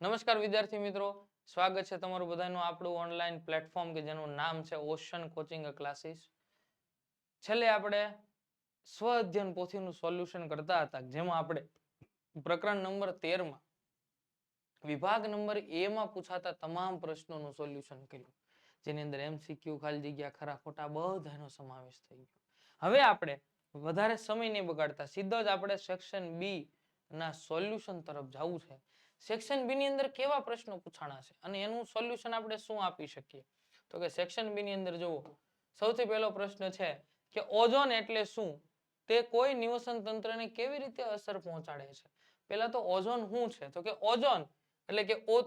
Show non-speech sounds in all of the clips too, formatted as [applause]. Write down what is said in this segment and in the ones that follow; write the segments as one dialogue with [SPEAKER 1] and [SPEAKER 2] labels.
[SPEAKER 1] નમસ્કાર વિદ્યાર્થી મિત્રો. સ્વાગત છે તમારું બધાનું આપણું ઓનલાઈન પ્લેટફોર્મ કે જેનું નામ છે ઓશન કોચિંગ ક્લાસીસ છેલ્લે આપણે સ્વ અધ્યયન પોથીનું સોલ્યુશન કરતા હતા, જેમાં આપણે પ્રકરણ નંબર તેરમાં વિભાગ નંબર એ પૂછાતા તમામ પ્રશ્નોનું સોલ્યુશન કર્યું. જેની અંદર એમસીક્યુ ખાલી જગ્યા, ખરા ખોટા બધાનો સમાવેશ થઈ ગયો. હવે આપણે વધારે સમય નહીં બગાડતા, સીધો જ આપણે સેક્શન બી ના સોલ્યુશન તરફ જવું છે. સેક્શન બી ની અંદર કેવા પ્રશ્નો પૂછાણા છે? અને એનું સોલ્યુશન આપણે શું આપી શકીએ? તો કે સેક્શન બી ની અંદર જુઓ, સૌથી પહેલો પ્રશ્ન છે કે ઓઝોન એટલે શું? તે કોઈ નિવસન તંત્રને કેવી રીતે અસર પહોંચાડે છે? પહેલા તો ઓઝોન શું છે? તો કે ઓઝોન એટલે કે ઓ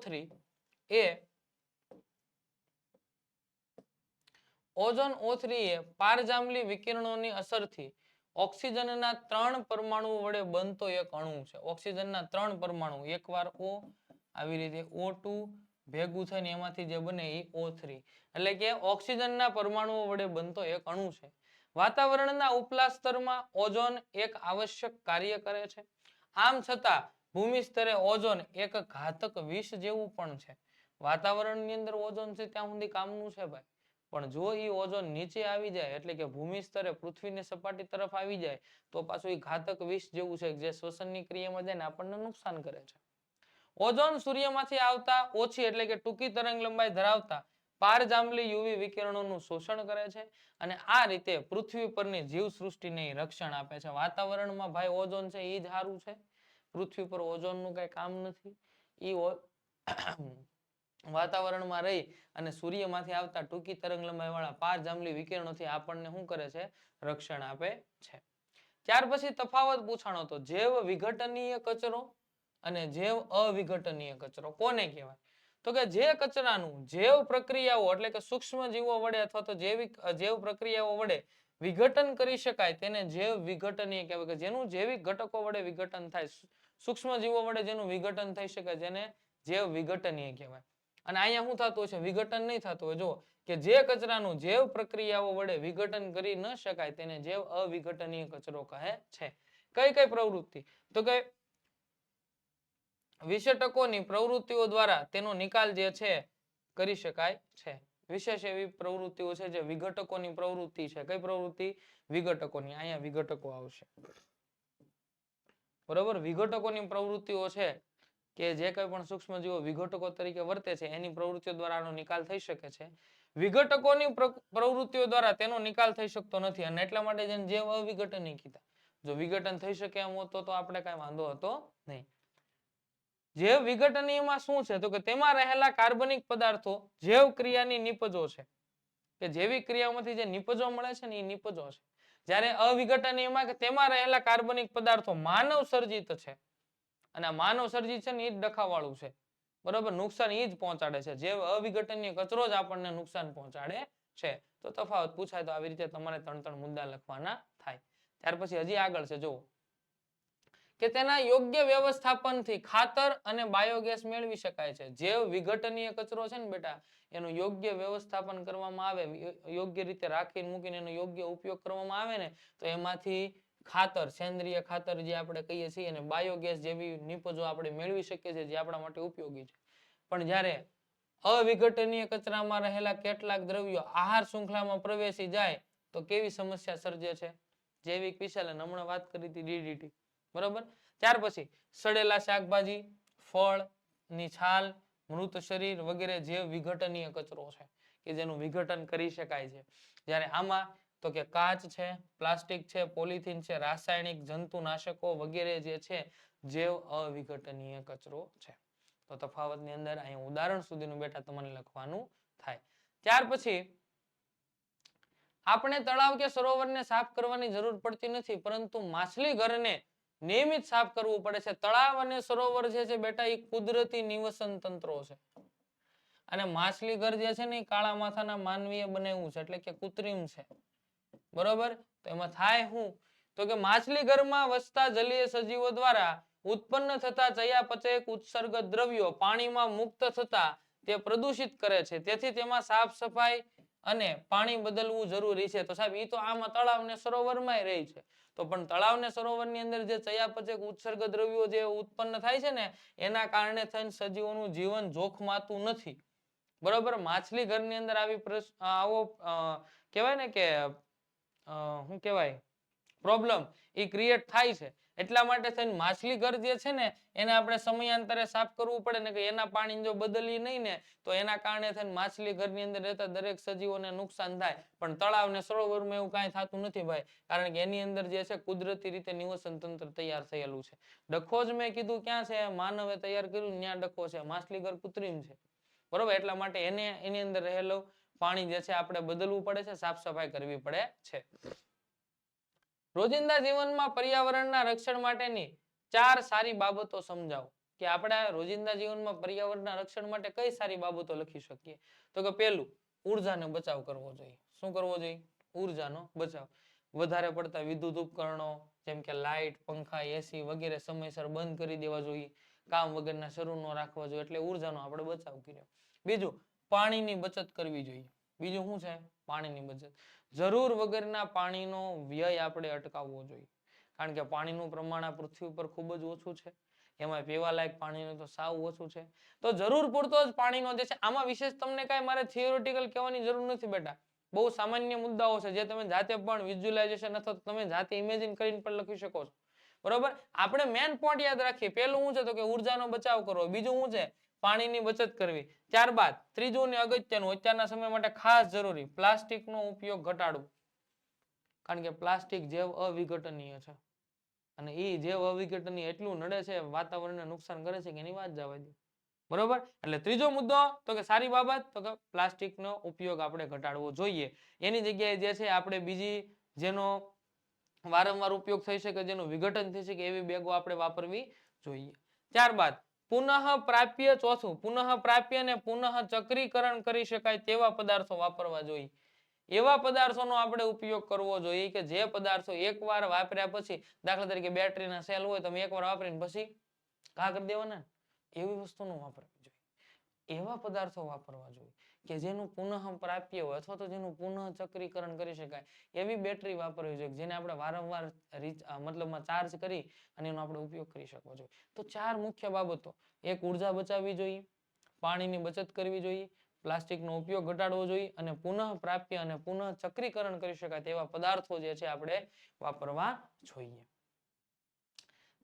[SPEAKER 1] એ ઓઝોન ઓ એ પારજામલી વિકિરણોની અસરથી ઓક્સિજનના ત્રણ પરમાણુ વડે બનતો એક અણુ છે. ઓક્સિજનના ત્રણ પરમાણુ, એકવાર ઓ, આવી રીતે ઓ ટુ ભેગું થઈને એમાંથી જે બને એ ઓ થ્રી. એટલે કે ઓક્સિજનના પરમાણુઓ વડે બનતો એક અણુ છે. વાતાવરણના ઉપલા સ્તરમાં ઓઝોન એક આવશ્યક કાર્ય કરે છે. આમ છતાં, ભૂમિ સ્તરે ઓઝોન એક ઘાતક વિષ જેવું પણ છે. વાતાવરણની અંદર ઓઝોન છે ત્યાં સુધી કામનું છે ભાઈ. પણ જો એ ઓઝોન નીચે આવી જાય, એટલે કે ભૂમિ સ્તરે પૃથ્વીની સપાટી તરફ આવી જાય, તો પાછું એ ઘાતક વિષ જેવું છે જે શ્વસનની ક્રિયામાં જાય ને આપણને નુકસાન કરે છે. ઓઝોન સૂર્યમાંથી આવતા ઓછી એટલે કે ટૂંકી તરંગ લંબાઈ ધરાવતા પારજાંબલી યુવી વિકિરણોનું શોષણ કરે છે અને આ રીતે પૃથ્વી પરની જીવસૃષ્ટિને રક્ષણ આપે છે. વાતાવરણમાં ભાઈ ઓઝોન છે એ જ સારું છે. પૃથ્વી પર ઓઝોનનું કઈ કામ નથી. ઈ વાતાવરણમાં રહી અને સૂર્યમાંથી આવતા ટૂંકી તરંગ લંબાઈવાળા પાર જાંબલી વિકિરણોથી આપણને શું કરે છે? રક્ષણ આપે છે. ત્યાર પછી તફાવત પૂછાણો તો જૈવ વિઘટનીય કચરો અને જૈવ અવિઘટનીય કચરો કોને કહેવાય? તો કે જે કચરાનું જૈવ પ્રક્રિયાઓ એટલે કે સૂક્ષ્મ જીવો વડે અથવા તો જૈવિક જૈવ પ્રક્રિયાઓ વડે વિઘટન કરી શકાય તેને જૈવ વિઘટનીય કહેવાય કે જેનું જૈવિક ઘટકો વડે વિઘટન થાય. સૂક્ષ્મ જીવો વડે જેનું વિઘટન થઈ શકે જેને જૈવ વિઘટનીય કહેવાય. અને અહીંયા શું થતું છે? વિઘટન નહીં થતું હોય. જો કે જે કચરાનું જૈવ પ્રક્રિયાઓ વડે વિઘટન કરી ન શકાય તેને જૈવ અવિઘટનીય કચરો કહે છે. કઈ કઈ પ્રવૃત્તિ? તો કે વિષટકોની પ્રવૃત્તિઓ દ્વારા તેનો નિકાલ જે છે કરી શકાય છે. વિશેષ એવી પ્રવૃત્તિઓ છે જે વિઘટકોની પ્રવૃત્તિ છે. કઈ પ્રવૃત્તિ? વિઘટકોની. અહીંયા વિઘટકો આવશે. બરોબર? વિઘટકોની પ્રવૃત્તિઓ છે કે જે કંઈ પણ સૂક્ષ્મજીવો વિઘટકો તરીકે વર્તે છે, એની પ્રવૃત્તિઓ દ્વારા નિકાલ થઈ શકે છે. વિઘટકોની પ્રવૃત્તિઓ દ્વારા તેનો નિકાલ થઈ શકતો નથી અને એટલા માટે જેને જે અવિઘટન કીધા. જો વિઘટન થઈ શકે એમ હોતો તો આપણે કઈ વાંધો હતો નહીં. જૈવ વિઘટનીયમાં શું છે? તો કે તેમાં રહેલા કાર્બનિક પદાર્થો જૈવ ક્રિયાની નિપજો છે. કે જૈવિક ક્રિયાઓમાંથી જે નિપજો મળે છે ને એ નિપજો છે. જ્યારે અવિઘટનીયમાં કે તેમાં રહેલા કાર્બનિક પદાર્થો માનવ સર્જિત છે અને માનવ સર્જિત છે ને એ જ ડખાવાળું છે. બરોબર? નુકસાન એ જ પહોંચાડે છે. જે અવિઘટનીય કચરો જ આપણને નુકસાન પહોંચાડે છે. તો તફાવત પૂછાય તો આવી રીતે તમારે ત્રણ ત્રણ મુદ્દા લખવાના થાય. ત્યાર પછી હજી આગળ છે, જુઓ. કે તેના યોગ્ય વ્યવસ્થાપનથી ખાતર અને બાયોગેસ મેળવી શકાય છે. જે વિઘટનીય કચરો છે ને બેટા, એનું યોગ્ય વ્યવસ્થાપન કરવામાં આવે યોગ્ય રીતે રાખીને મૂકીને એનો યોગ્ય ઉપયોગ કરવામાં આવે ને, તો એમાંથી ખાતર, સેન્દ્રિય ખાતર જે આપણે કહીએ છીએ અને બાયોગેસ જેવી નિપજો આપણે મેળવી શકીએ છીએ જે આપણા માટે ઉપયોગી છે. પણ જ્યારે અવિઘટનીય કચરામાં રહેલા કેટલાક દ્રવ્યો આહાર શૃંખલામાં પ્રવેશી જાય, તો કેવી સમસ્યા સર્જે છે? જૈવિક વિશાલન હમણાં વાત કરી હતી ડીડીટી બરોબર? ત્યાર પછી સડેલા શાકભાજી, ફળ, ની છાલ, મૃત શરીર વગેરે જે વિઘટનીય કચરો છે, કે જેનું વિઘટન કરી શકાય છે. જ્યારે આમાં તો કે કાચ છે, પ્લાસ્ટિક છે, પોલિથીન છે, રાસાયણિક જંતુનાશકો વગેરે જે છે, જૈવ અવિઘટનીય કચરો છે. તો તફાવતની અંદર અહીંયા ઉદાહરણ સુધીનું બેટા તમને લખવાનું થાય. ત્યાર પછી, આપણે તળાવ કે સરોવરને સાફ કરવાની જરૂર પડતી નથી, પરંતુ માછલી ઘરને નિયમિત સાફ કરવું પડે છે. તળાવ અને સરોવર જે છે બેટા, એ કુદરતી નિવસન તંત્રો છે. અને માછલી ઘર જે છે ને કાળા માથાના માનવીય બનાવ્યું છે, એટલે કે કૃત્રિમ છે. બરોબર? તો એમાં થાય શું તો કે માછલી ઘરમાં વસતા જલીય સજીવો દ્વારા ઉત્પન્ન થતા ચયાપચયક ઉત્સર્ગ દ્રવ્યો પાણીમાં મુક્ત થતા તે પ્રદૂષિત કરે છે. તેથી તેમાં સાફ સફાઈ અને પાણી બદલવું જરૂરી છે. તો સાહેબ એ તો આમાં તળાવ ને સરોવરમાં રહી છે. તો પણ તળાવ ને સરોવરની અંદર જે ચયાપચયક ઉત્સર્ગ દ્રવ્યો જે ઉત્પન્ન થાય છે ને, એના કારણે થઈને સજીવોનું જીવન જોખમાતું નથી. બરોબર? માછલી ઘરની અંદર આવી આવો કહેવાય ને કે શું કહેવાય? પ્રોબ્લેમ એ ક્રિએટ થાય છે. એટલા માટે થઈને માછલી ઘર જે છે ને, એને આપણે સમયાંતરે સાફ કરવું પડે. ને કે એના પાણી જો બદલી નહીં ને, તો એના કારણે થઈને માછલી ઘરની અંદર રહેતા દરેક સજીવોને નુકસાન થાય. પણ તળાવ ને સરોવરમાં એવું કાંઈ થતું નથી ભાઈ. કારણ કે એની અંદર જે છે કુદરતી રીતે નિવસન તંત્ર તૈયાર થયેલું છે. ડખો જ મેં કીધું ક્યાં છે? માનવે તૈયાર કર્યું ત્યાં ડખો છે. માછલી ઘર કૃત્રિમ છે. બરોબર? એટલા માટે એને એની અંદર રહેલું પાણી જે છે આપણે બદલવું પડે છે, સાફ સફાઈ કરવી પડે છે. રોજિંદા જીવનમાં પર્યાવરણના રક્ષણ માટેની ચાર સારી બાબતો સમજાવો. કે આપણે રોજિંદા જીવનમાં પર્યાવરણના રક્ષણ માટે કઈ સારી બાબતો લખી શકીએ? તો કે પહેલું, ઉર્જાનો બચાવ કરવો જોઈએ. શું કરવો જોઈએ? ઉર્જાનો બચાવ. વધારે પડતા વિદ્યુત ઉપકરણો, જેમ કે લાઇટ, પંખા એસી વગેરે સમયસર બંધ કરી દેવા જોઈએ. કામ વગરના શરૂ ન રાખવા જોઈએ, એટલે ઉર્જાનો આપણે બચાવ કર્યો. બીજું પાણીની બચત કરવી જોઈએ. બીજું શું છે? પાણીની બચત. જરૂર વગરના પાણીનો વ્યય આપણે અટકાવવો જોઈએ. કારણ કે પાણીનું પ્રમાણ આ પૃથ્વી પર ખૂબ જ ઓછું છે. એમાં પીવાલાયક પાણીનું તો સાવ ઓછું છે. તો જરૂર પૂરતો જ પાણીનો જે છે, આમાં વિશેષ તમને કાંઈ મારે થિયોરિટિકલ કહેવાની જરૂર નથી બેટા. બહુ સામાન્ય મુદ્દાઓ છે, જે તમે જાતે પણ વિઝ્યુલાઇઝેશન અથવા તમે જાતે ઇમેજિન કરીને પણ લખી શકો છો. બરોબર? આપણે મેન પોઈન્ટ યાદ રાખીએ. પહેલું શું છે? તો કે ઉર્જાનો બચાવ કરવો. બીજું શું છે? પાણીની બચત કરવી. ત્યારબાદ ત્રીજું ને અગત્યનું, અત્યારના સમય માટે ખાસ જરૂરી, પ્લાસ્ટિકનો ઉપયોગ ઘટાડવો. કારણ કે પ્લાસ્ટિક જૈવ અવિઘટનીય છે. અને એ જૈવ અવિઘટનીય એટલું નડે છે, વાતાવરણને નુકસાન કરે છે કે એની વાત જવા દે. બરોબર? એટલે ત્રીજો મુદ્દો, તો કે સારી બાબત, તો કે પ્લાસ્ટિકનો ઉપયોગ આપણે ઘટાડવો જોઈએ. એની જગ્યાએ જે છે, આપણે બીજી જેનો વારંવાર ઉપયોગ થઈ શકે, જેનું વિઘટન થઈ શકે, એવી બેગો આપણે વાપરવી જોઈએ. ત્યારબાદ પુનઃ પ્રાપ્ય ચોથું. પુનઃ પ્રાપ્ય ને પુનઃ ચક્રીકરણ કરી શકાય તેવા પદાર્થો વાપરવા જોઈએ. એવા પદાર્થોનો આપણે ઉપયોગ કરવો જોઈએ કે જે પદાર્થો એકવાર વાપર્યા પછી, દાખલા તરીકે બેટરીના સેલ હોય તમે એકવાર વાપરીને પછી કરી દેવાના એવી વસ્તુ ન વાપરવી જોઈએ. એવા પદાર્થો વાપરવા જોઈએ. કે જેનું પુનઃ પ્રાપ્ય હોય અથવા તો જેનું પુનઃ ચક્રીકરણ કરી શકાય, એવી બેટરી વાપરવી જોઈએ જેને આપણે વારંવાર મતલબમાં ચાર્જ કરી અને એનો આપણે ઉપયોગ કરી શકવો જોઈએ. તો ચાર મુખ્ય બાબતો. એક, ઊર્જા બચાવવી જોઈએ. પાણીની બચત કરવી જોઈએ. પ્લાસ્ટિકનો ઉપયોગ ઘટાડવો જોઈએ અને પુનઃ પ્રાપ્ય અને પુનઃ ચક્રીકરણ કરી શકાય તેવા પદાર્થો જે છે આપણે વાપરવા જોઈએ.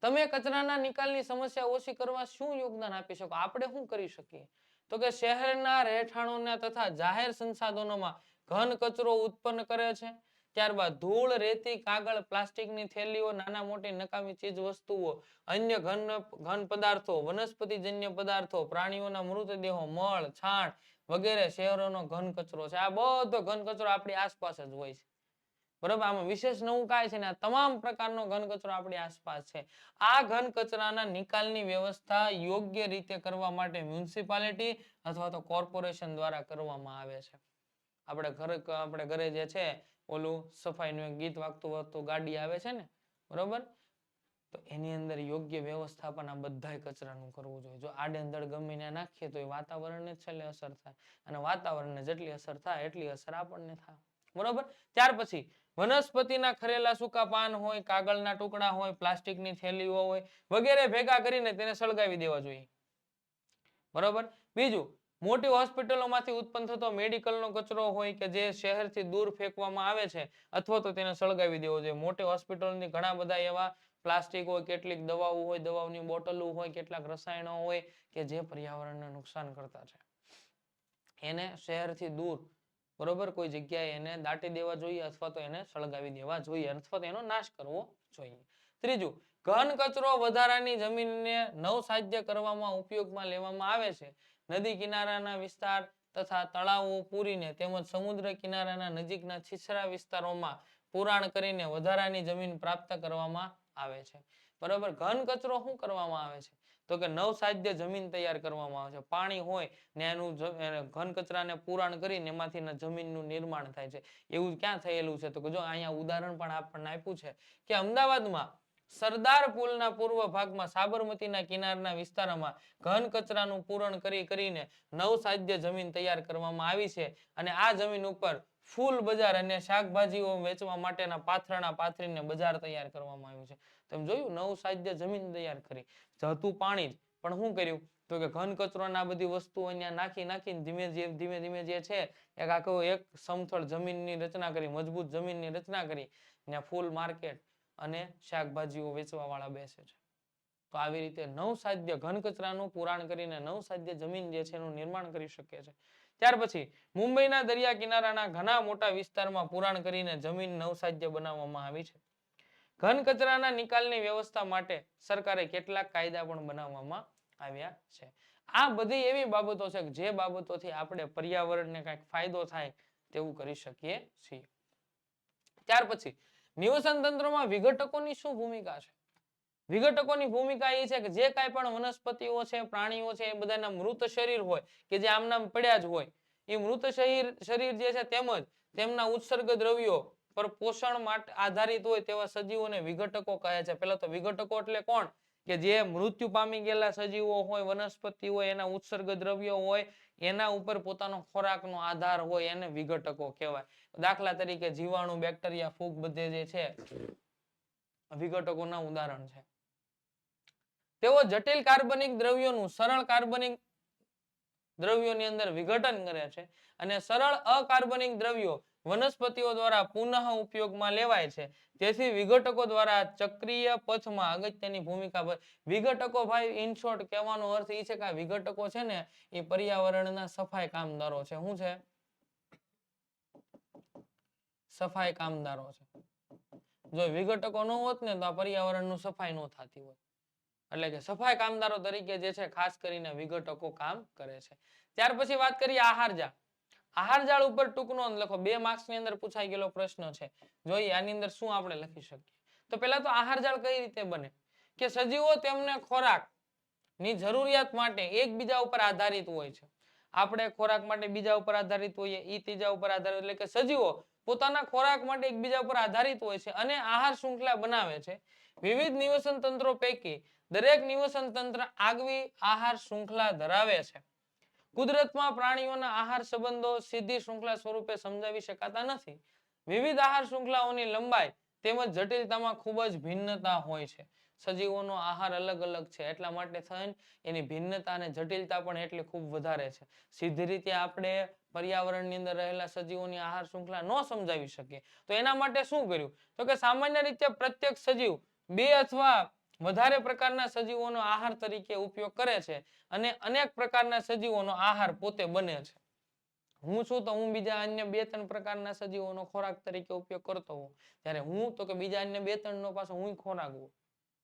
[SPEAKER 1] તમે કચરાના નિકાલની સમસ્યા ઓછી કરવા શું યોગદાન આપી શકો? આપણે શું કરી શકીએ? તો કે શહેરના રહેઠાણોના તથા જાહેર સંસાધનોમાં ઘન કચરો ઉત્પન્ન કરે છે. ત્યારબાદ ધૂળ, રેતી, કાગળ, પ્લાસ્ટિકની થેલીઓ, નાના, મોટી, નકામી ચીજ વસ્તુઓ, અન્ય ઘન ઘન પદાર્થો, વનસ્પતિજન્ય પદાર્થો, પ્રાણીઓના મૃતદેહો, મળ, છાણ વગેરે શહેરોનો ઘન કચરો છે. આ બધો ઘન કચરો આપણી આસપાસ જ હોય છે. બરાબર? આમાં વિશેષ નવું કાય છે ને? તમામ પ્રકારનો ઘન કચરો આપણી આસપાસ છે. આ ઘન કચરાના નિકાલની વ્યવસ્થા યોગ્ય રીતે કરવા માટે મ્યુનિસિપાલિટી અથવા તો કોર્પોરેશન દ્વારા કરવામાં આવે છે. આપણે ઘરે આપણે ઘરે જે છે, ઓલું સફાઈનું ગીત વાગતું વાગતું ગાડી આવે છે ને? બરોબર? તો એની અંદર યોગ્ય વ્યવસ્થાપન આ બધાય કચરાનું કરવું જોઈએ. જો આડેંધડ ગમીને નાખીએ તો એ વાતાવરણને છેલ્લે અસર થાય. અને વાતાવરણને જેટલી અસર થાય, એટલી અસર આપણને થાય. બરોબર? ત્યાર પછી વનસ્પતિના ખરેલા સૂકા પાન હોય, કાગળના ટુકડા હોય, પ્લાસ્ટિકની થેલીઓ હોય, વગેરે ભેગા કરીને તેને સળગાવી દેવા જોઈએ. બરોબર? બીજું, મોટી હોસ્પિટલોમાંથી ઉત્પન્ન થતો મેડિકલનો કચરો હોય કે જે શહેરથી દૂર ફેંકવામાં આવે છે, અથવા તો તેને સળગાવી દેવો જોઈએ. મોટી હોસ્પિટલની ઘણા બધા એવા પ્લાસ્ટિક હોય, કેટલીક દવાઓ હોય, દવાઓની બોટલો હોય, કેટલાક રસાયણો હોય કે જે પર્યાવરણને નુકસાન કરતા છે. એને શહેરથી દૂર બરોબર? કોઈ જગ્યાએ એને દાટી દેવા જોઈએ અથવા તો એને સળગાવી દેવા જોઈએ અથવા તો એનો નાશ કરવો જોઈએ. ત્રીજું, ઘન કચરો વધારાની જમીનને નવસાધ્ય કરવામાં ઉપયોગમાં લેવામાં આવે છે. નદી કિનારાના વિસ્તાર તથા તળાવો પૂરીને તેમજ સમુદ્ર કિનારાના નજીકના છીછરા વિસ્તારોમાં પુરાણ કરીને વધારાની જમીન પ્રાપ્ત કરવામાં આવે છે. બરોબર? ઘન કચરો શું કરવામાં આવે છે? તો કે નવસાધ્ય જમીન તૈયાર કરવામાં આવે છે. પાણી હોય ને એનું ઘન કચરાને પુરાણ કરીને એમાંથી જમીનનું નિર્માણ થાય છે. એવું ક્યાં થયેલું છે? તો કે જો અહીંયા ઉદાહરણ પણ આપણને આપ્યું છે કે અમદાવાદમાં સરદાર પુલના પૂર્વ ભાગમાં સાબરમતીના કિનારના વિસ્તારમાં ઘન કચરાનું પૂરણ કરી, કરીને નવસાધ્ય જમીન તૈયાર કરવામાં આવી છે અને આ જમીન ઉપર ફૂલ બજાર અને શાકભાજીઓ વેચવા માટેના પાથરણા પાથરીને બજાર તૈયાર કરવામાં આવ્યું છે. તમે જોયું, નવ સાધ્ય જમીન તૈયાર કરી. જતું પાણી જ. પણ શું કર્યું? તો કે ઘન કચરો આ બધી વસ્તુઓ અહીંયા નાખી નાખીને ધીમે ધીમે ધીમે ધીમે જે છે, એક આખો એક સમથળ જમીનની રચના કરી, મજબૂત જમીનની રચના કરી. ત્યાં ફૂલ માર્કેટ અને શાકભાજીઓ વેચવા વાળા બેસે છે. તો આવી રીતે નવ સાધ્ય ઘન કચરાનું પુરાણ કરીને નવ સાધ્ય જમીન જે છે એનું નિર્માણ કરી શકે છે. ત્યાર પછી મુંબઈના દરિયા કિનારાના ઘણા મોટા વિસ્તારમાં પુરાણ કરીને જમીન નવસાધ્ય બનાવવામાં આવી છે. ઘન કચરાના નિકાલની વ્યવસ્થા માટે સરકારે કેટલાક કાયદા પણ બનાવવામાં આવ્યા છે. આ બધી એવી બાબતો છે જે બાબતોથી આપણે પર્યાવરણને કંઈક ફાયદો થાય તેવું કરી શકીએ છીએ. ત્યાર પછી, નિવસન તંત્રમાં વિઘટકોની શું ભૂમિકા છે? વિઘટકોની ભૂમિકા એ છે કે જે કાંઈ પણ વનસ્પતિઓ છે, પ્રાણીઓ છે, એ બધાના મૃત શરીર હોય કે જે આમનામ પડ્યા જ હોય, એ મૃત શરીર શરીર જે છે તેમજ તેમના ઉત્સર્ગ દ્રવ્યો પર પોષણ માટે આધારિત હોય તેવા સજીવોને વિઘટકો કહે છે. પેલા તો વિઘટકો એટલે કોણ? કે જે મૃત્યુ પામી ગયેલા સજીવો હોય, વનસ્પતિ હોય, એના ઉત્સર્ગ દ્રવ્યો હોય, એના ઉપર પોતાનો ખોરાકનો આધાર હોય, એને વિઘટકો કહેવાય. દાખલા તરીકે જીવાણુ, બેક્ટેરિયા, ફૂગ બધે જે છે, વિઘટકોના ઉદાહરણ છે. તેઓ જટિલ કાર્બનિક દ્રવ્યોનું સરળ કાર્બનિક દ્રવ્યોની અંદર વિઘટન કરે છે અને સરળ અકાર્બનિક દ્રવ્યો વનસ્પતિઓ દ્વારા પુનઃ ઉપયોગમાં લેવાય છે. તેથી વિઘટકો દ્વારા ચક્રીય પથમાં અગત્યની ભૂમિકા ભજ વિઘટકો ભાઈ ઇન શોર્ટ કહેવાનો અર્થ એ છે કે આ વિઘટકો છે ને, એ પર્યાવરણના સફાઈ કામદારો છે. શું છે? સફાઈ કામદારો છે. જો વિઘટકો ન હોત ને, તો આ પર્યાવરણનું સફાઈ ન થતી હોત. એટલે કે સફાઈ કામદારો તરીકે જે છે, ખાસ કરીને વિઘટકો કામ કરે છે. ત્યાર પછી વાત કરીએ આહાર જાળ આહાર જાળ ઉપર ટૂંક નોંધ લખો. બે માર્ક્સની અંદર પૂછાઈ ગયેલો પ્રશ્ન છે. જોઈએ આની અંદર શું આપણે લખી શકીએ. તો પહેલા તો આહારજાળ કઈ રીતે બને? કે સજીવો તેમને ખોરાકની જરૂરિયાત માટે એકબીજા ઉપર આધારિત હોય છે. આપણે ખોરાક માટે બીજા ઉપર આધારિત હોઈએ, ઈ ત્રીજા ઉપર આધારિત એટલે કે સજીવો પોતાના ખોરાક માટે એકબીજા ઉપર આધારિત હોય છે અને આહાર શૃંખલા બનાવે છે. વિવિધ નિવસન તંત્રો પૈકી દરેક નિવસન તંત્ર આગવી આહાર શૃંખલા ધરાવે છે. કુદરતમાં પ્રાણીઓના આહાર સંબંધો સીધી શૃંખલા સ્વરૂપે સમજાવી શકાતા નથી. વિવિધ આહાર શૃંખલાઓની લંબાઈ તેમજ જટિલતામાં ખૂબ જ ભિન્નતા હોય છે. સજીવોનો આહાર અલગ અલગ છે. એટલા માટે થઈને એની ભિન્નતા અને જટિલતા પણ એટલી ખૂબ વધારે છે. સીધી રીતે આપણે પર્યાવરણની અંદર રહેલા સજીવોની આહાર શૃંખલા ન સમજાવી શકીએ. તો એના માટે શું કર્યું? તો કે સામાન્ય રીતે પ્રત્યેક સજીવ બે અથવા વધારે પ્રકારના સજીવોનો આહાર તરીકે ઉપયોગ કરે છે અને અનેક પ્રકારના સજીવોનો આહાર પોતે બને છે. હું છું તો હું બીજા અન્ય બે ત્રણ પ્રકારના સજીવોનો ખોરાક તરીકે ઉપયોગ કરતો હોઉં. ત્યારે હું તો કે બીજા અન્ય બે ત્રણ નો પાછો હું ખોરાક હોઉં.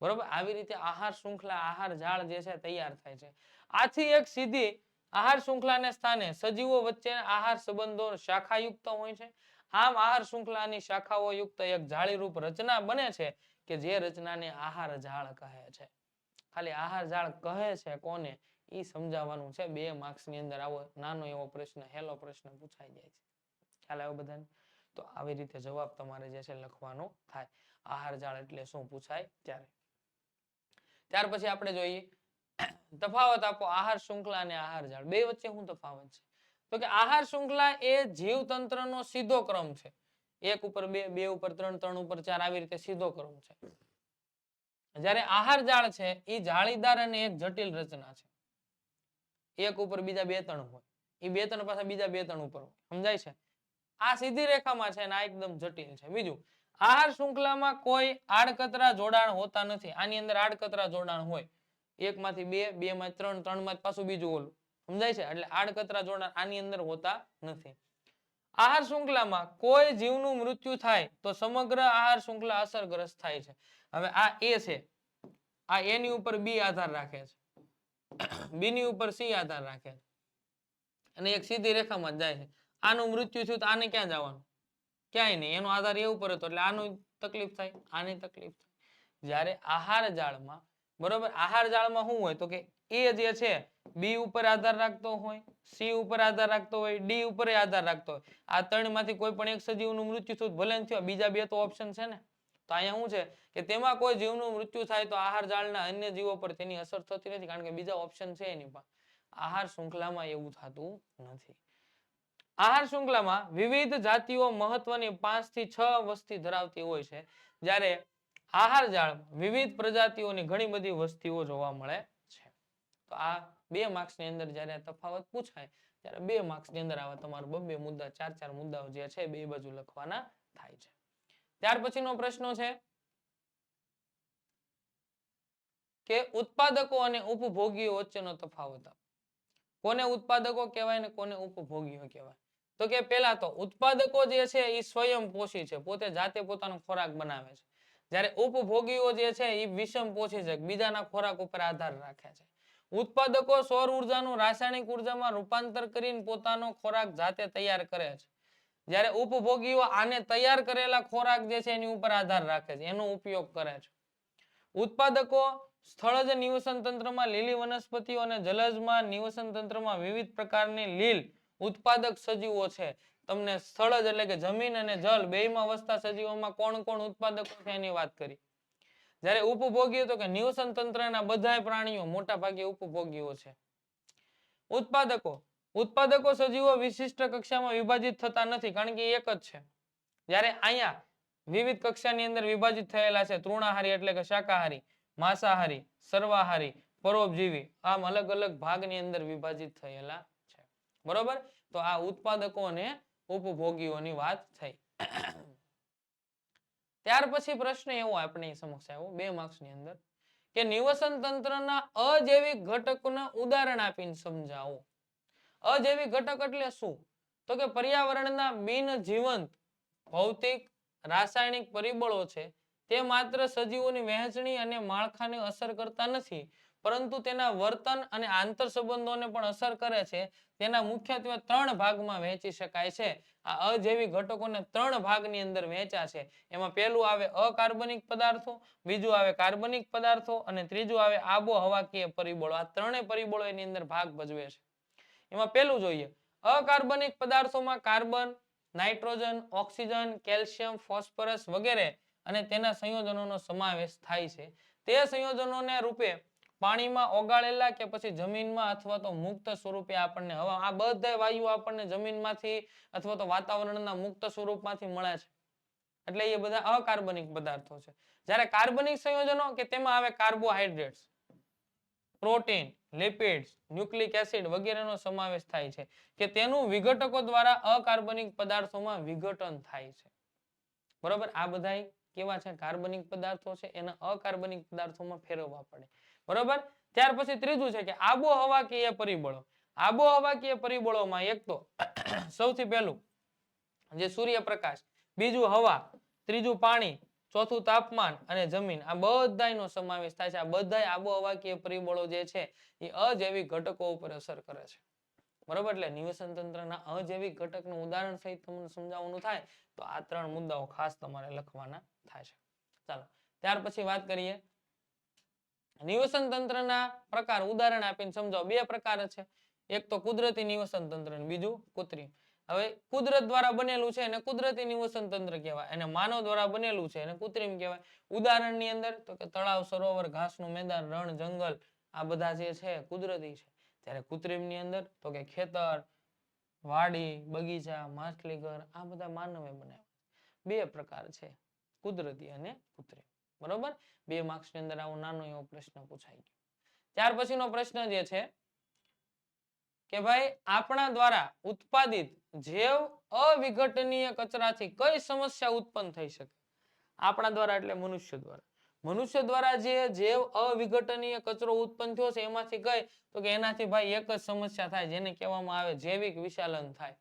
[SPEAKER 1] બરોબર? આવી રીતે આહાર શૃંખલા, આહાર ઝાડ જે છે તૈયાર થાય છે. આથી એક સીધી આહાર શૃંખલાને સ્થાને સજીવો વચ્ચે આહાર સંબંધો શાખાયુક્ત હોય છે. આમ આહાર શૃંખલાની શાખાઓ યુક્ત એક જાળીરૂપ રચના બને છે કે જે રચનાને આહાર ઝાડ કહે છે. ખાલી આહાર ઝાડ કહે છે કોને? એ સમજાવવાનું છે. બે માર્ક્સની અંદર આવો નાનો એવો પ્રશ્ન, હેલો પ્રશ્ન પૂછાઈ જાય છે. ખ્યાલ આવ્યો બધાને? તો આવી રીતે જવાબ તમારે જે છે લખવાનો થાય. આહાર ઝાડ એટલે શું પૂછાય? ત્યારે. ત્યાર પછી આપણે જોઈએ. તફાવત આપો આહાર શૃંખલા અને આહાર ઝાડ બે વચ્ચે શું તફાવત છે? તો કે આહાર શૃંખલા એ જીવતંત્રનો સીધો ક્રમ છે. એક ઉપર બે બે ઉપર ત્રણ ત્રણ ઉપર ચાર આવી રીતે સીધો ક્રમ છે. જ્યારે આહાર જાળ છે એ જાળીદાર અને એક જટિલ રચના છે. એક ઉપર બીજા બે ત્રણ હોય. એ બે ત્રણ પાછા બીજા બે ત્રણ ઉપર સમજાય છે? આ સીધી રેખામાં છે અને આ એકદમ જટિલ છે. બીજું, આહાર શૃંખલામાં કોઈ આડકતરા જોડાણ હોતા નથી. આની અંદર આડકતરા જોડાણ હોય. એક માંથી બે બે માં ત્રણ ત્રણમાં પાછું બીજું ઓલું. સમજાય છે? એટલે આડકતરા જોડાણ આની અંદર હોતા નથી. આહાર શૃંખલામાં કોઈ જીવનું મૃત્યુ થાય તો સમગ્ર આહાર શૃંખલા અસરગ્રસ્ત થાય છે. હવે આ એ છે. આ એ ની ઉપર બી આધાર રાખે છે. બી ની ઉપર સી આધાર રાખે છે. અને એક સીધી રેખામાં જાય છે. આનું મૃત્યુ થયું તો આને ક્યાં જવાનું? ક્યાંય નહીં. એનો આધાર એ ઉપર હતો એટલે આનું તકલીફ થાય, આની તકલીફ થાય. જ્યારે આહાર જાળમાં, બરોબર? આહાર જાળમાં શું હોય તો કે એ જે છે બી ઉપર આધાર રાખતો હોય, સી ઉપર આધાર રાખતો હોય, ડી ઉપર આધાર રાખતો હોય. આ ત્રણમાંથી કોઈ પણ એક સજીવનું મૃત્યુ ભલે થયું બીજા બે તો ઓપ્શન છે ને. તો અહીંયા શું છે કે તેમાં કોઈ જીવનું મૃત્યુ થાય તો આહાર જાળના અન્ય જીવો પર તેની અસર થતી નથી, કારણ કે બીજા ઓપ્શન છે એની પાસે. આહાર શૃંખલામાં એવું થતું નથી. આહાર શૃંખલામાં વિવિધ જાતિઓ મહત્વની પાંચથી છ વસ્તી ધરાવતી હોય છે. જ્યારે આહાર જાળ વિવિધ પ્રજાતિઓની ઘણી બધી વસ્તીઓ જોવા મળે છે. તો આ બે માર્ક્સની અંદર જ્યારે તફાવત પૂછાય, ત્યારે બે માર્ક્સની અંદર આવા તમારા બબ્બે મુદ્દા, ચાર ચાર મુદ્દાઓ જે છે બે બાજુ લખવાના થાય છે. ત્યાર પછીનો પ્રશ્ન છે કે ઉત્પાદકો અને ઉપભોગીઓ વચ્ચેનો તફાવત કોને ઉત્પાદકો કહેવાય ને કોને ઉપભોગીઓ કહેવાય? તો કે પેલા તો ઉત્પાદકો જે છે એ સ્વયંપોષી છે, પોતે જાતે પોતાનો ખોરાક બનાવે છે. જ્યારે ઉપભોગીઓ જે છે એ વિષમપોષી છે, બીજાના ખોરાક ઉપર આધાર રાખે છે. ઉત્પાદકો સૌર ઉર્જાનું રાસાયણિક ઉર્જામાં રૂપાંતર કરીને પોતાનો ખોરાક જાતે તૈયાર કરે છે. જ્યારે ઉપભોગીઓ આને તૈયાર કરેલા ખોરાક જે છે એની ઉપર આધાર રાખે છે. એનો ઉપયોગ કરે છે. ઉત્પાદકો સ્થળજ નિવસન તંત્રમાં લીલી વનસ્પતિઓ અને જલજમાં નિવસન તંત્રમાં વિવિધ પ્રકારની લીલ ઉત્પાદક સજીવો છે. તમને સ્થળજ એટલે કે જમીન અને જલ બેયમાં વસતા સજીવોમાં કોણ કોણ ઉત્પાદકો છે એની વાત કરી. જ્યારે ઉપભોગીઓ તો કે નિવસન તંત્રના બધા પ્રાણીઓ મોટા ભાગે ઉપભોગીઓ છે. ઉત્પાદકો ઉત્પાદકો સજીવો વિશિષ્ટ કક્ષામાં વિભાજિત થતા નથી, કારણ કે એક જ છે. જ્યારે અહીંયા વિવિધ કક્ષાની અંદર વિભાજિત થયેલા છે, તૃણાહારી એટલે કે શાકાહારી, માંસાહારી, સર્વાહારી, પરોપજીવી, આમ અલગ અલગ ભાગની અંદર વિભાજિત થયેલા છે. બરોબર? તો આ ઉત્પાદકો અને ઉપભોગીઓની વાત થઈ. ત્યાર પછી પ્રશ્ન એવો આપણી સમક્ષ આવ્યો, બે માર્ક્સની અંદર, કે નિવસન તંત્રના અજૈવિક ઘટકના ઉદાહરણ આપીને સમજાવો. અજૈવિક ઘટક એટલે શું? તો કે પર્યાવરણના બિન જીવંત ભૌતિક, રાસાયણિક પરિબળો છે, તે માત્ર સજીવોની વહેંચણી અને માળખાને અસર કરતા નથી, પરંતુ તેના વર્તન અને આંતર સંબંધોને પણ અસર કરે છે. તેના મુખ્યત્વે ત્રણ ભાગમાં વહેંચી શકાય છે. આ અજૈવિક ઘટકોને ત્રણ ભાગની અંદર વહેંચ્યા એમાં પહેલું આવે અકાર્બનિક પદાર્થો, બીજું આવે કાર્બનિક પદાર્થો અને ત્રીજું આવે આબોહવાકીય પરિબળો. આ ત્રણેય પરિબળો એની અંદર ભાગ ભજવે છે. એમાં પહેલું જોઈએ. અકાર્બનિક પદાર્થોમાં carbon, nitrogen, oxygen, calcium, phosphorus વગેરે અને તેના સંયોજનોનો સમાવેશ થાય છે. તે સંયોજનોને રૂપે પાણીમાં ઓગાળેલા કે પછી જમીનમાં અથવા તો મુક્ત સ્વરૂપે આપણને હવા, આ બધા વાયુ આપણને જમીનમાંથી અથવા તો વાતાવરણના મુક્ત સ્વરૂપમાંથી મળે છે. એટલે એ બધા અકાર્બનિક પદાર્થો છે. જ્યારે કાર્બનિક સંયોજનો કે તેમાં આવે carbohydrates protein, lipids, nucleic acid વગેરેનો સમાવેશ થાય છે કે તેનું વિઘટકો દ્વારા અકાર્બનિક પદાર્થોમાં વિઘટન થાય છે. બરોબર? આ બધાય કેવા છે? કાર્બનિક પદાર્થો છે. એના અકાર્બનિક પદાર્થોમાં ફેરવવા પડે. બરોબર? ત્યાર પછી ત્રીજું છે કે આબોહવાકીય પરિબળો. આબોહવાકીય પરિબળોમાં એક તો [clears throat] સૌથી પહેલું જે સૂર્યપ્રકાશ, બીજું હવા, ત્રીજું પાણી, ચોથું તાપમાન અને જમીન. આ બધાયનો સમાવેશ થાય છે. આ બધાય આબોહવાકીય પરિબળો જે છે એ અજૈવિક ઘટકો ઉપર અસર કરે છે. બરોબર? એટલે નિવસન તંત્રના અજૈવિક ઘટકનું ઉદાહરણ સહિત તમને સમજાવવાનું થાય, તો આ ત્રણ મુદ્દાઓ ખાસ તમારે લખવાના થાય છે. ચાલો, ત્યાર પછી વાત કરીએ નિવસન તંત્રના પ્રકાર ઉદાહરણ આપીને સમજાવો. બે પ્રકાર છે. એક તો કુદરતી નિવસન તંત્ર બીજું કૃત્રિમ. હવે કુદરત દ્વારા બનેલું છે એને કુદરતી નિવસન તંત્ર કહેવાય. અને માનવ દ્વારા બનેલું છે એને કૃત્રિમ કહેવાય. ઉદાહરણની અંદર તો કે તળાવ, સરોવર, ઘાસનું મેદાન, રણ, જંગલ આ બધા જે છે કુદરતી છે. ત્યારે કૃત્રિમની અંદર તો કે ખેતર, વાડી, બગીચા, માછલીઘર આ બધા માનવે બનાવ્યા બે પ્રકાર છે કુદરતી અને કૃત્રિમ. બરોબર? બે માર્ક્સની અંદર આવો નાનો એવો પ્રશ્ન પૂછાઈ ગયો. ત્યાર પછીનો પ્રશ્ન જે છે કે ભાઈ, આપણા દ્વારા ઉત્પાદિત જૈવ અવિઘટનીય કચરાથી કઈ સમસ્યા ઉત્પન્ન થઈ શકે? આપણા દ્વારા એટલે મનુષ્ય દ્વારા. મનુષ્ય દ્વારા જૈવ અવિઘટનીય કચરો ઉત્પન્ન થયો છે, એમાંથી કઈ? તો કે એનાથી ભાઈ એક જ સમસ્યા થાય, જેને કહેવામાં આવે જૈવિક વિશાલન થાય.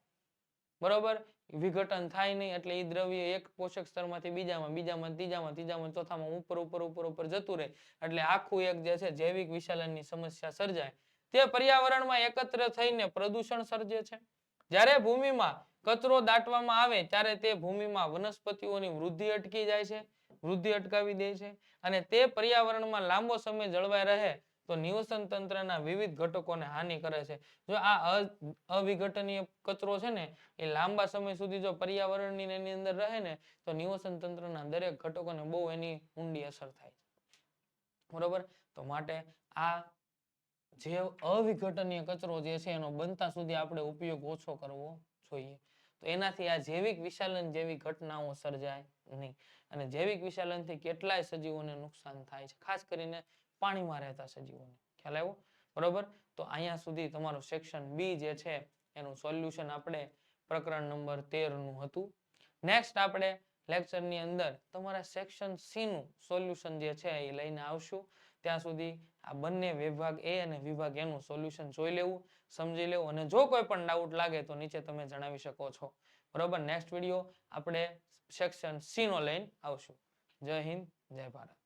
[SPEAKER 1] બરોબર? વિઘટન થાય નહીં એટલે એ દ્રવ્ય એક પોષક સ્તરમાંથી બીજામાં બીજામાં, ત્રીજામાં ત્રીજામાં, ચોથામાં ઉપર ઉપર ઉપર ઉપર જતું રહે. એટલે આખું એક જે છે, જૈવિક વિશાલનની સમસ્યા સર્જાય. તે પર્યાવરણમાં એકત્ર થઈને પ્રદૂષણ સર્જે છે. જ્યારે ભૂમિમાં કચરો દાટવામાં આવે, ત્યારે તે ભૂમિમાં વનસ્પતિઓની વૃદ્ધિ અટકી જાય છે, વૃદ્ધિ અટકાવી દે છે. અને તે પર્યાવરણમાં લાંબો સમય જળવાઈ રહે તો નિવસન તંત્રના વિવિધ ઘટકોને હાનિ કરે છે. જો આ અવિઘટનીય કચરો છે ને, એ લાંબા સમય સુધી જો પર્યાવરણની એની અંદર રહે ને, તો નિવસન તંત્રના દરેક ઘટકોને બહુ એની ઊંડી અસર થાય છે. બરોબર? તો માટે આ જે અવિઘટનીય કચરો જે છે એનો બનતા સુધી આપણે ઉપયોગ ઓછો કરવો જોઈએ. તો એનાથી આ જૈવિક વિશાલન જેવી ઘટનાઓ સર્જાય નહીં. અને જૈવિક વિશાલનથી કેટલાય સજીવોને નુકસાન થાય છે. ખાસ કરીને પાણીમાં રહેતા સજીવોને. ખ્યાલ આવ્યો? બરોબર? તો અહીંયા સુધી તમારું સેક્શન બી જે છે, એનું સોલ્યુશન આપણે પ્રકરણ નંબર તેરનું હતું. નેક્સ્ટ આપણે લેક્ચરની અંદર તમારા સેક્શન સીનું સોલ્યુશન જે છે, એ લઈને આવશું. ત્યાં સુધી આ બંને વિભાગ એ અને વિભાગ એનું સોલ્યુશન જોઈ લેવું, સમજી લેવું અને જો કોઈ પણ ડાઉટ લાગે તો નીચે તમે જણાવી શકો છો. બરોબર? નેક્સ્ટ વીડિયો આપણે સેક્શન સી નો લઈને આવશું. જય હિન્દ, જય ભારત.